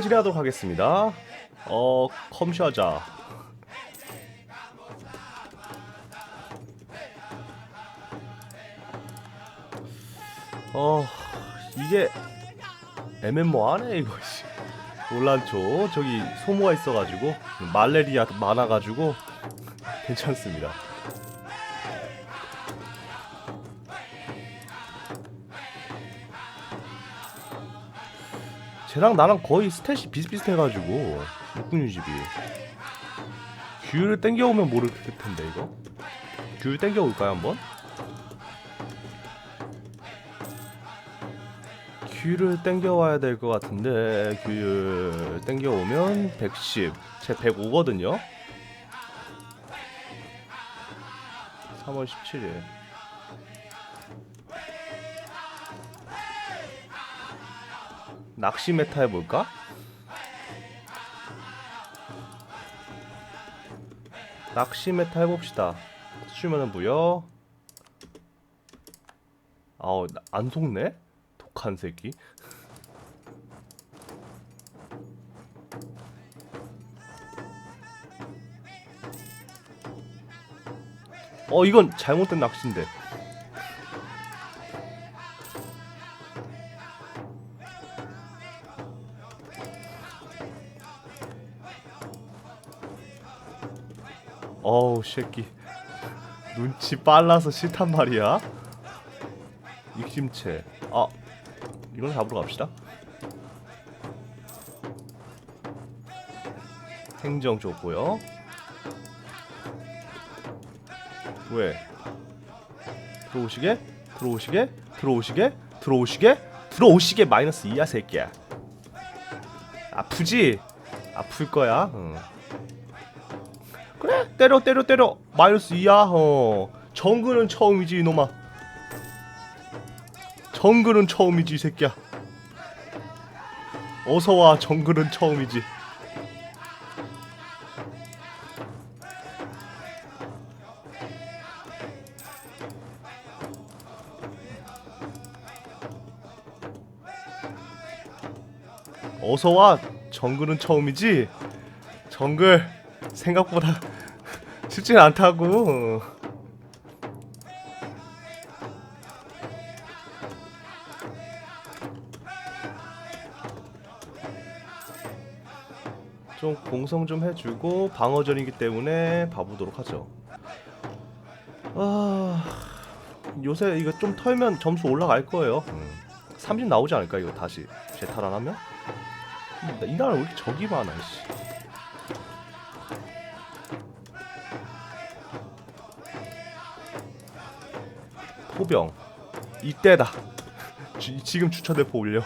진행하도록 하겠습니다. 어, 컴샤자. 어, 이게 애매모하네 이거. 씨. 올란초 저기 소모가 있어가지고 말레리아 많아가지고 괜찮습니다. 쟤랑 나랑 거의 스탯이 비슷비슷해가지고 육군유집이. 귤을 땡겨오면 모를 텐데 이거? 귤 땡겨올까요 한번? 귤을 땡겨와야 될 것 같은데 귤 땡겨오면 110, 제 105거든요? 3월 17일 낚시 메타 해볼까? 낚시 메타 해봅시다. 수면은 무여. 아우 나- 안 속네? 독한 새끼. 어 이건 잘못된 낚시인데. 어우 새끼. 눈치 빨라서 싫단 말이야. 익심채. 아 이건 잡으러 갑시다. 행정 좋고요. 왜? 들어오시게? 들어오시게? 들어오시게? 들어오시게? 들어오시게 마이너스 2야 새끼야. 아프지? 아플 거야. 응. 때려 때려 때려. 마이너스 2야 어. 정글은 처음이지 이놈아. 정글은 처음이지 이 새끼야. 어서와 정글은 처음이지. 어서와 정글은 처음이지. 정글 생각보다 쉽진 않다고. 좀 공성 좀 해주고 방어전이기 때문에 봐보도록 하죠. 아 요새 이거 좀 털면 점수 올라갈 거예요. 음. 30 나오지 않을까 이거 다시 재탈환하면? 이 나라 왜 이렇게 적이 많아 씨. 포병. 이때다. 지, 지금 주차 대포 올려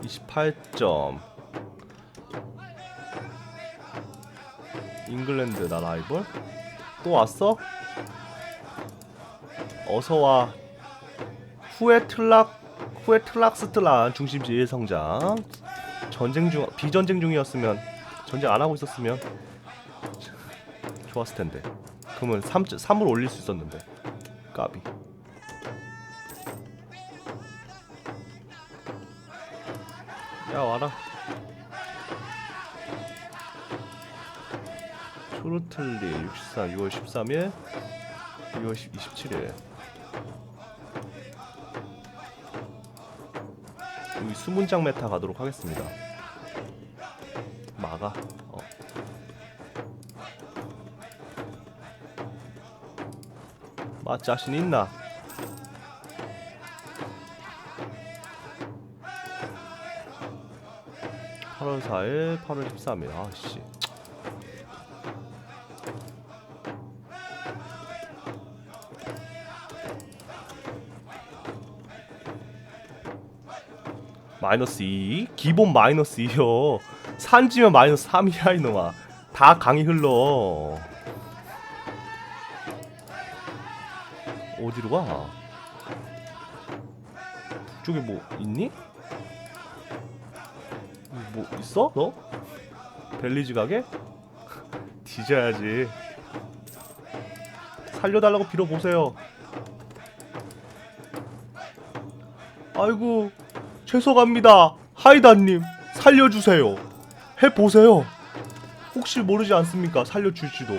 (28점) 잉글랜드 나 라이벌? 또 왔어? 어서와. 후에 틀락 후에 틀락스틀란 중심지 1성장. 전쟁 중 비전쟁 중이었으면 전쟁 안 하고 있었으면 좋았을 텐데. 그러면 3 3을 올릴 수 있었는데. 까비. 야 와라. 초르틀리 64 6월 13일 6월 27일 여기 수문장 메타 가도록 하겠습니다. 막아. 어. 맛 자신 있나? (8월 4일) (8월 13일) 아씨 마이너스 2 기본 마이너스 2요 산지면 마이너스 3이야 이놈아 다 강이 흘러 어디로 가? 북쪽에 뭐 있니? 뭐 있어 너? 벨리즈 가게? 뒤져야지 살려달라고 빌어보세요 아이고 죄송합니다 하이다님 살려주세요 해보세요. 혹시 모르지 않습니까? 살려줄지도.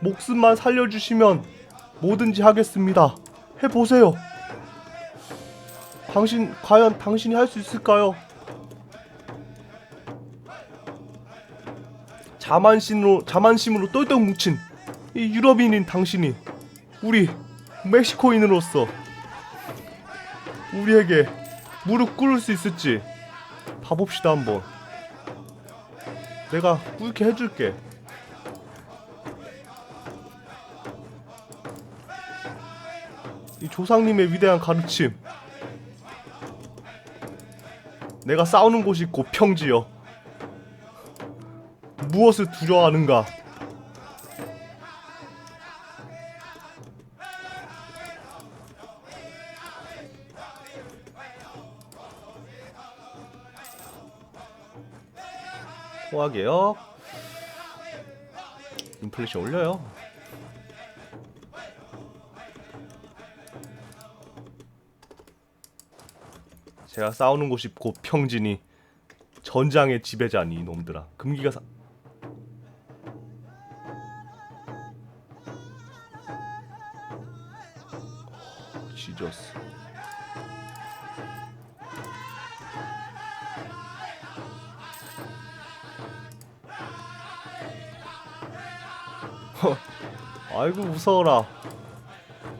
목숨만 살려주시면 뭐든지 하겠습니다. 해보세요. 당신 과연 당신이 할 수 있을까요? 자만심으로 자만심으로 똘똘 뭉친 이 유럽인인 당신이 우리 멕시코인으로서 우리에게 무릎 꿇을 수 있을지 봐봅시다 한번. 내가 꿇게 해줄게. 이 조상님의 위대한 가르침. 내가 싸우는 곳이 곧 평지여. 무엇을 두려워하는가? 소화개혁 인플레이션 올려요. 제가 싸우는 곳이 곧 평지니 전장의 지배자니 이놈들아. 금기가 사... 무서워라.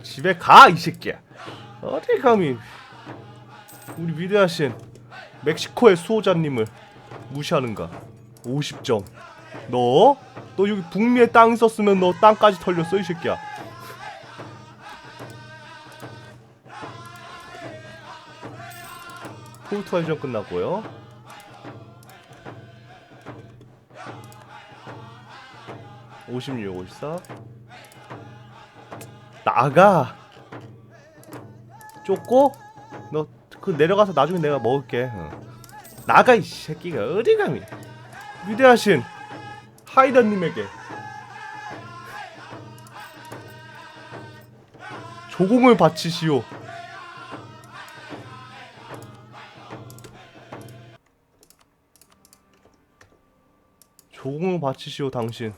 집에 가 이 새끼야. 어디 감히. 우리 위대하신 멕시코의 수호자님을 무시하는가? 50점. 너? 너 여기 북미에 땅 있었으면 너 땅까지 털렸어 이 새끼야. 포르투갈전 끝났고요. 오십육, 오십사. 나가. 쫓고 너 그 내려가서 나중에 내가 먹을게. 어. 나가 이 새끼가 어디 감히 위대하신 하이더님에게 조공을 바치시오. 조공을 바치시오 당신.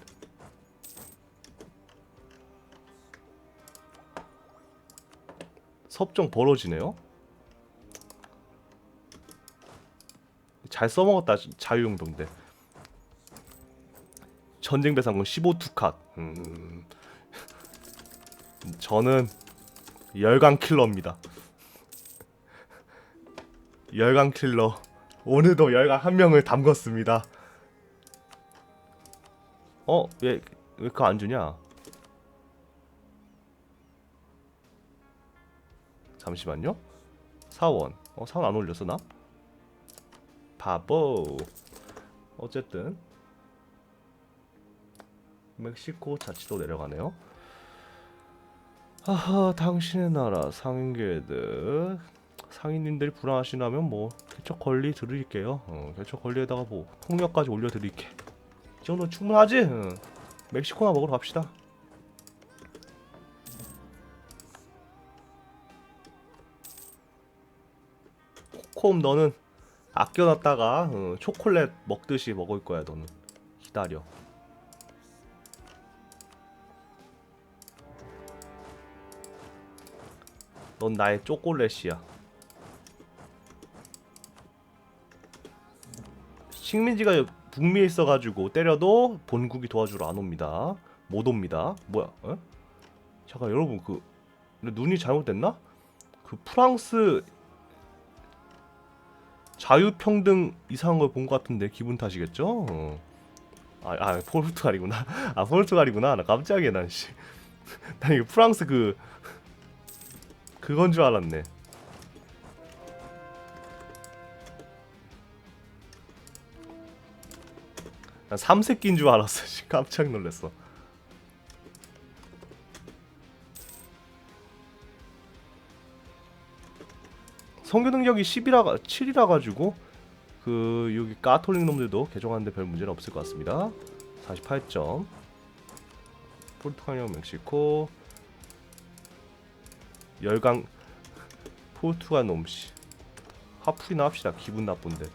섭정 벌어지네요. 잘 써먹었다 자유용병대. 전쟁 배상금 15투 컷. 음. 저는 열강 킬러입니다. 열강 킬러. 오늘도 열강 한 명을 담궜습니다. 어? 왜, 왜 그거 안 주냐? 잠시만요. 사원. 어, 사원 안 올렸어, 나? 바보. 어쨌든. 멕시코 자치도 내려가네요. 하하, 당신의 나라 상인계들. 상인님들이 불안하시다면 뭐 개척 권리 드릴게요. 어, 개척 권리에다가 뭐 폭력까지 올려드릴게. 이 정도 충분하지? 응. 멕시코나 먹으러 갑시다. 코콤 너는 아껴놨다가 어, 초콜릿 먹듯이 먹을 거야 너는. 기다려. 넌 나의 초콜릿이야. 식민지가 북미에 있어가지고 때려도 본국이 도와주러 안 옵니다. 못 옵니다. 뭐야 어? 잠깐 여러분 그 눈이 잘못됐나? 그 프랑스 자유평등 이상한 걸 본 것 같은데 기분 탓이겠죠? 어. 아, 아 포르투갈이구나. 아 포르투갈이구나. 나 깜짝이야 난 씨. 난 이거 프랑스 그 그건 줄 알았네. 난 삼새끼인 줄 알았어. 씨. 깜짝 놀랐어. 성교 능력이 10이라 7이라 가지고 그 여기 까톨릭 놈들도 개종하는데 별 문제는 없을 것 같습니다. 48점. 포르투갈이랑 멕시코 열강 포르투갈 놈씨 하풀이나 합시다 기분 나쁜데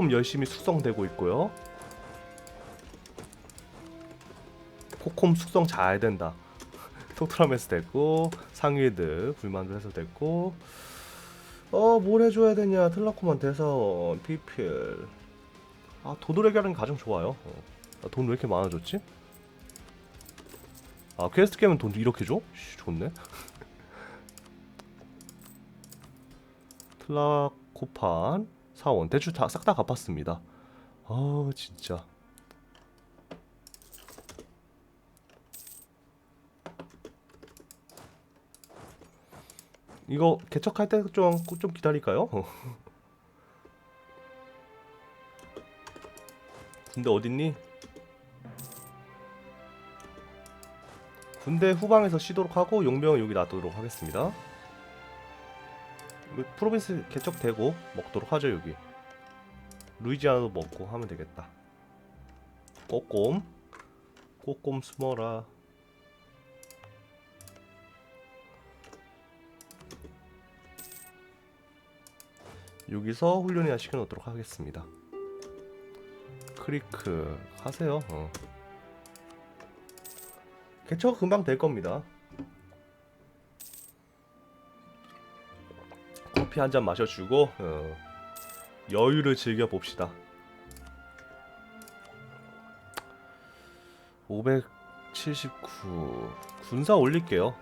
코콤 열심히 숙성되고 있고요. 코콤 숙성 잘 된다. 토트라메스 됐고 상위드 불만도 해서 됐고. 어뭘 해줘야 되냐 틀라코만 대사원 PPL 아 도도레기 하는 게 가장 좋아요. 어. 아, 돈왜 이렇게 많아졌지? 아 퀘스트 깨면 돈 이렇게 줘? 씨, 좋네. 틀라코판 사원 대출 다 싹 다 갚았습니다 아 진짜 이거 개척할 때좀좀 기다릴까요? 군대 어딨니? 군대 후방에서 쉬도록 하고 용병은 여기 놔두도록 하겠습니다. 이거 프로빈스 개척되고 먹도록 하죠 여기. 루이지아나도 먹고 하면 되겠다. 꼬꼼 꼬꼼 숨어라. 여기서 훈련이나 시켜놓도록 하겠습니다. 크리크 하세요. 어. 개척 금방 될 겁니다. 한 잔 마셔주고 어, 여유를 즐겨 봅시다. 579 군사 올릴게요.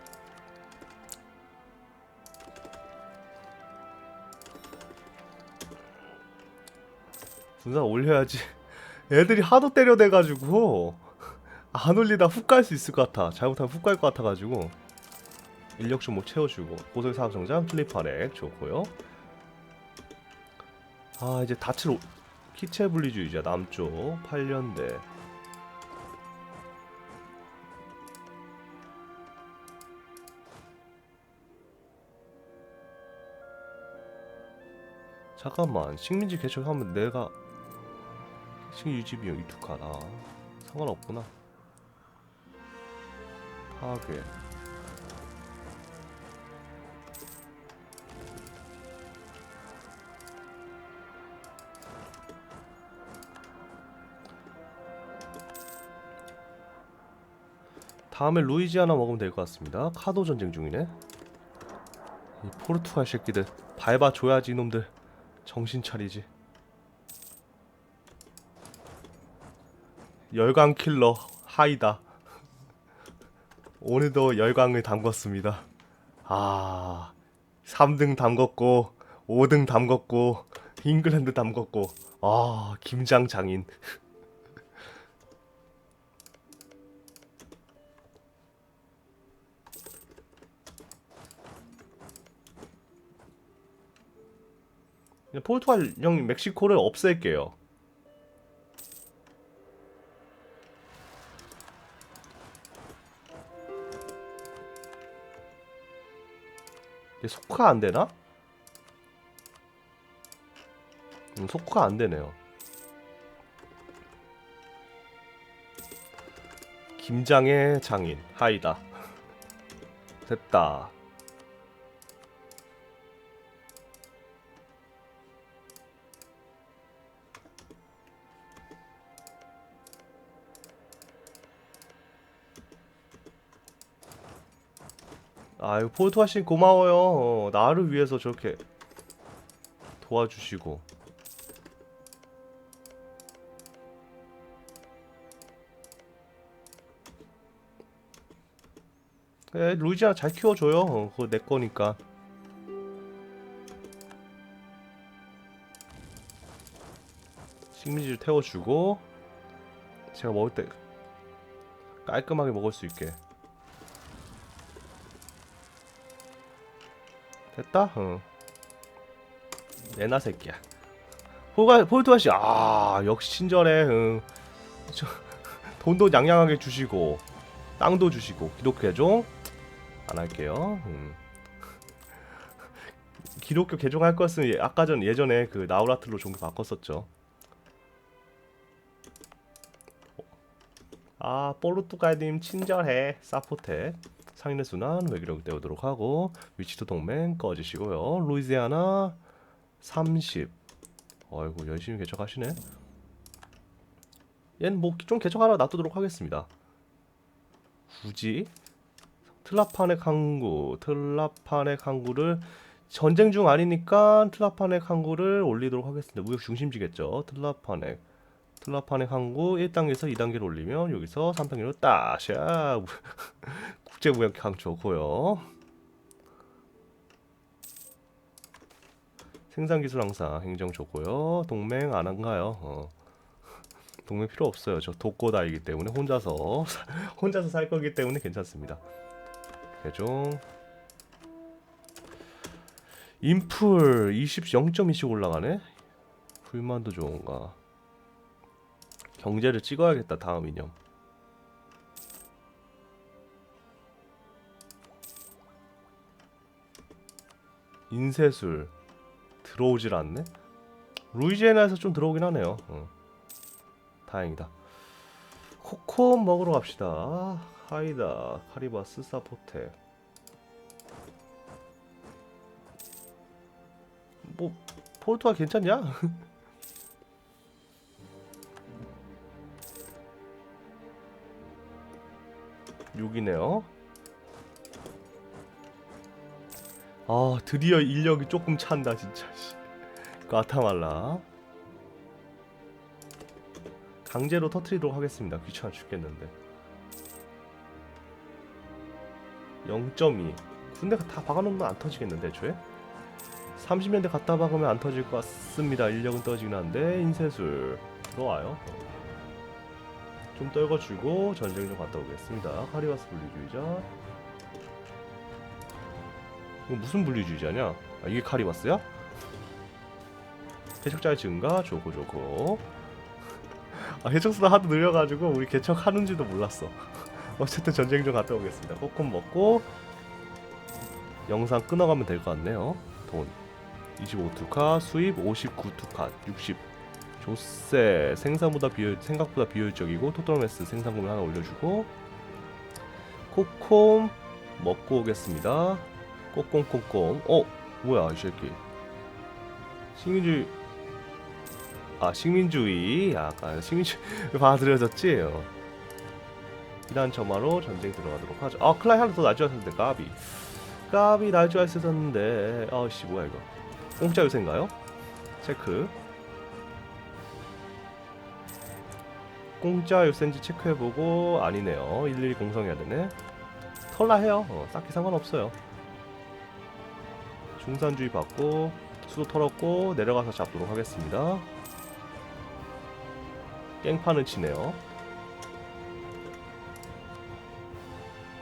군사 올려야지. 애들이 하도 때려대가지고 안 올리다 훅 갈 수 있을 것 같아. 잘못하면 훅 갈 것 같아가지고 인력 좀 못 채워주고 고속 사업 정장 플리파렉 좋고요. 아 이제 다칠 오- 키체 분리주의자 남쪽 8년대. 잠깐만 식민지 개척하면 내가 식민 유지 비용 이투카다 상관없구나. 파괴 다음에 루이지아나 먹으면 될 것 같습니다 카도 전쟁 중이네 이 포르투갈 새끼들 밟아줘야지 이놈들 정신 차리지. 열광 킬러 하이다. 오늘도 열광을 담궜습니다. 아, 3등 담궜고 5등 담궜고 잉글랜드 담궜고 아, 김장 장인. 포르투갈 형 멕시코를 없앨게요. 이게 속화 안 되나? 음, 속화 안 되네요. 김장의 장인 하이다. 됐다. 아유 씨 고마워요. 어, 나를 위해서 저렇게 도와주시고. 그래 루이지아나 잘 키워줘요. 어, 그거 내 거니까. 식민지를 태워주고 제가 먹을 때 깔끔하게 먹을 수 있게. 됐다? 응. 내나 새끼야. 포가 포르투갈 씨, 아 역시 친절해. 응. 저, 돈도 양양하게 주시고 땅도 주시고 기독교 좀안 할게요. 음. 기독교 개종할 거였으면 예- 아까 전 예전에 그 나우라틀로 종교 바꿨었죠. 아 포르투갈님 친절해 사포테 상인의 순환 외교력 떼우도록 하고 위치도 동맹 꺼지시고요. 루이지아나 30 어이구 열심히 개척하시네. 얜 뭐 좀 개척하라 놔두도록 하겠습니다. 굳이 틀라파넥 항구 틀라파넥 항구를 전쟁 중 아니니까 틀라파넥 항구를 올리도록 하겠습니다. 무역 중심지겠죠. 틀라파넥 틀라파넥 항구 1단계에서 2단계로 올리면 여기서 3단계로 따샤 국제무역 강조고요. 생산기술 항상 행정 좋고요. 동맹 안 한가요? 어. 동맹 필요 없어요. 저 독고다이기 때문에 혼자서 혼자서 살 거기 때문에 괜찮습니다. 개종 인풀 20 0.2씩 올라가네? 불만도 좋은가 경제를 찍어야겠다 다음 이념 인쇄술. 들어오질 않네? 루이지애나에서 좀 들어오긴 하네요. 어. 다행이다. 코코 먹으러 갑시다. 하이다. 카리바스 사포테. 뭐 포르투갈 괜찮냐? 6이네요. 아 드디어 인력이 조금 찬다 진짜. 씨. 과타말라. 강제로 터트리도록 하겠습니다. 귀찮아 죽겠는데. 0.2. 군대가 다 박아놓으면 안 터지겠는데 애초에? 30년대 갖다 박으면 안 터질 것 같습니다. 인력은 떨어지긴 한데 인쇄술 들어와요. 좀 떨궈주고 전쟁 좀 갔다 오겠습니다. 카리바스 분리주의자. 이거 무슨 분리주의자냐? 아, 이게 카리바스야? 개척자의 증가 좋고 좋고. 아 개척수가 하도 늘려가지고 우리 개척하는지도 몰랐어. 어쨌든 전쟁 좀 갔다 오겠습니다. 코콘 먹고 영상 끊어가면 될 것 같네요. 돈 25투카 수입 59투카 60 조세 생산보다 비효 생각보다 비효율적이고 토토로메스 생산금을 하나 올려주고 코콤 먹고 오겠습니다. 꼬꼼꼬꼼 어 뭐야 이 새끼 식민주의 아 식민주의 약간 식민주의 받아들여졌지 어. 이란 점화로 전쟁 들어가도록 하죠. 아 클라이 하나 더 날줄 알았는데 까비 까비 날줄 알았었는데 아씨 뭐야 이거 공짜 요새인가요? 체크 공짜 요새인지 체크해보고 아니네요. 일일이 공성해야 되네. 털라 해요. 어, 딱히 상관없어요. 중산주의 받고 수도 털었고 내려가서 잡도록 하겠습니다. 깽판을 치네요.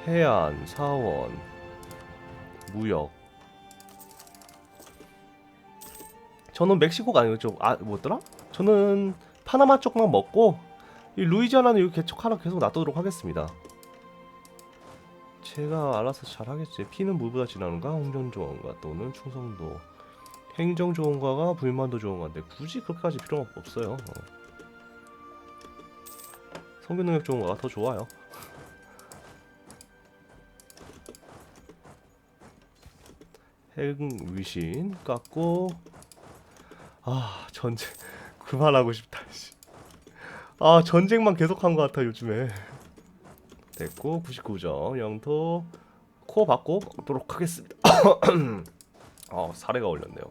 해안, 사원, 무역. 저는 멕시코가 아니고 좀 아 뭐더라? 저는 파나마 쪽만 먹고 이 루이지아나는 여기 개척 하나 계속 놔두도록 하겠습니다. 제가 알아서 잘 하겠지. 피는 물보다 진하는가? 홍전 조언가 또는 충성도 행정 조언가가 불만도 조언가인데 굳이 그렇게까지 필요 없어요. 어. 성교 능력 조언가가 더 좋아요. 핵 위신 깎고 아 전쟁 그만하고 싶다 씨. 아 전쟁만 계속한 것 같아 요즘에. 됐고 99점. 영토 코어 받고 오도록 하겠습니다. 아 사례가 올렸네요.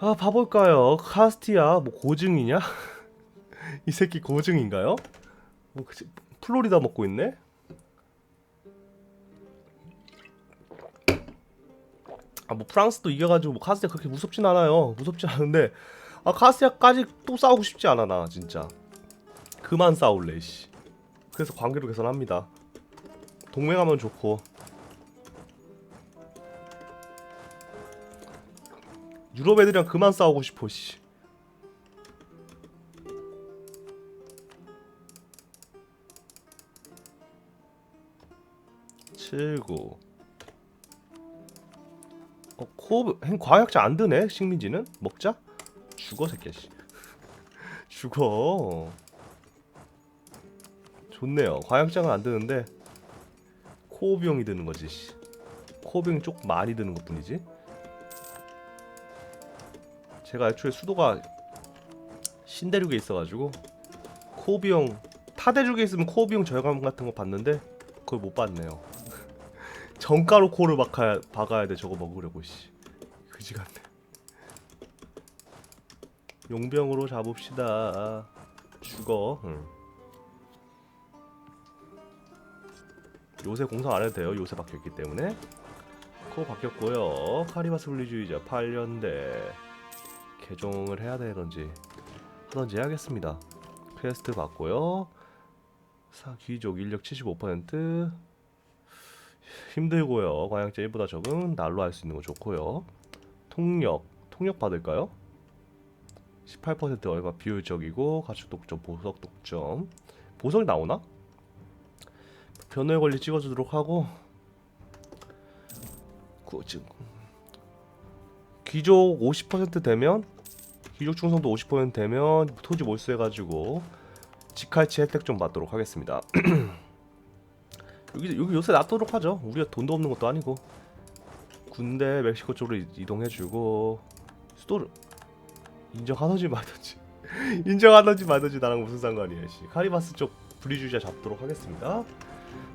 아 봐볼까요? 카스티아 뭐 고증이냐? 이 새끼 고증인가요? 뭐 플로리다 먹고 있네 아, 뭐 프랑스도 이겨가지고 뭐 카스텔 그렇게 무섭진 않아요. 무섭진 않은데 아 카스텔까지 또 싸우고 싶지 않아 나 진짜. 그만 싸울래 씨. 그래서 관계로 개선합니다. 동맹하면 좋고 유럽 애들이랑 그만 싸우고 싶어 씨. 칠구 어, 행 과학자 안 드네 식민지는? 먹자? 죽어 새끼야 씨. 죽어. 좋네요. 과학자가 안 드는데 코어 비용이 드는 거지 씨. 비용이 쪽 많이 드는 것 뿐이지. 제가 애초에 수도가 신대륙에 있어가지고 코어 비용 타대륙에 있으면 코어 비용 절감 같은 거 봤는데 그걸 못 봤네요 정가로 코를 박아야, 박아야 돼 저거 먹으려고 씨. 그지 같네. 용병으로 잡읍시다. 죽어. 응. 요새 공사 안 해도 돼요. 요새 바뀌었기 때문에. 코 바뀌었고요. 카리바스 분리주의자 8년대 개종을 해야 되는지 하던지 해야겠습니다. 퀘스트 받고요. 사 귀족 인력 75% 힘들고요. 과양제 1보다 적은 날로 할 수 있는 거 좋고요. 통력 통력 받을까요? 18% 얼마 비효율적이고 가축 독점, 보석 독점. 보석이 나오나? 변호의 권리 찍어주도록 하고 그 지금 귀족 50% 되면 귀족 충성도 50% 되면 토지 몰수해가지고 직할치 혜택 좀 받도록 하겠습니다. 여기 여기 요새 놔두도록 하죠. 우리가 돈도 없는 것도 아니고 군대 멕시코 쪽으로 이- 이동해주고 수도를 인정하든지 말든지 인정하든지 말든지 나랑 무슨 상관이야. 씨. 카리바스 쪽 분리주의자 잡도록 하겠습니다.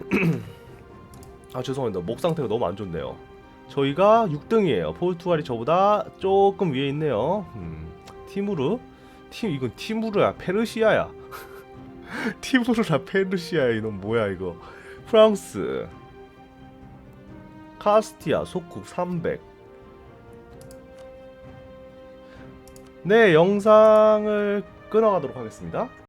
아 죄송합니다. 목 상태가 너무 안 좋네요. 저희가 6등이에요. 포르투갈이 저보다 조금 위에 있네요. 음, 티무르 팀 이건 티무르야 페르시아야. 티무르라 페르시아야 이놈 뭐야 이거. 프랑스 카스티아 속국 300 네, 영상을 끊어가도록 하겠습니다.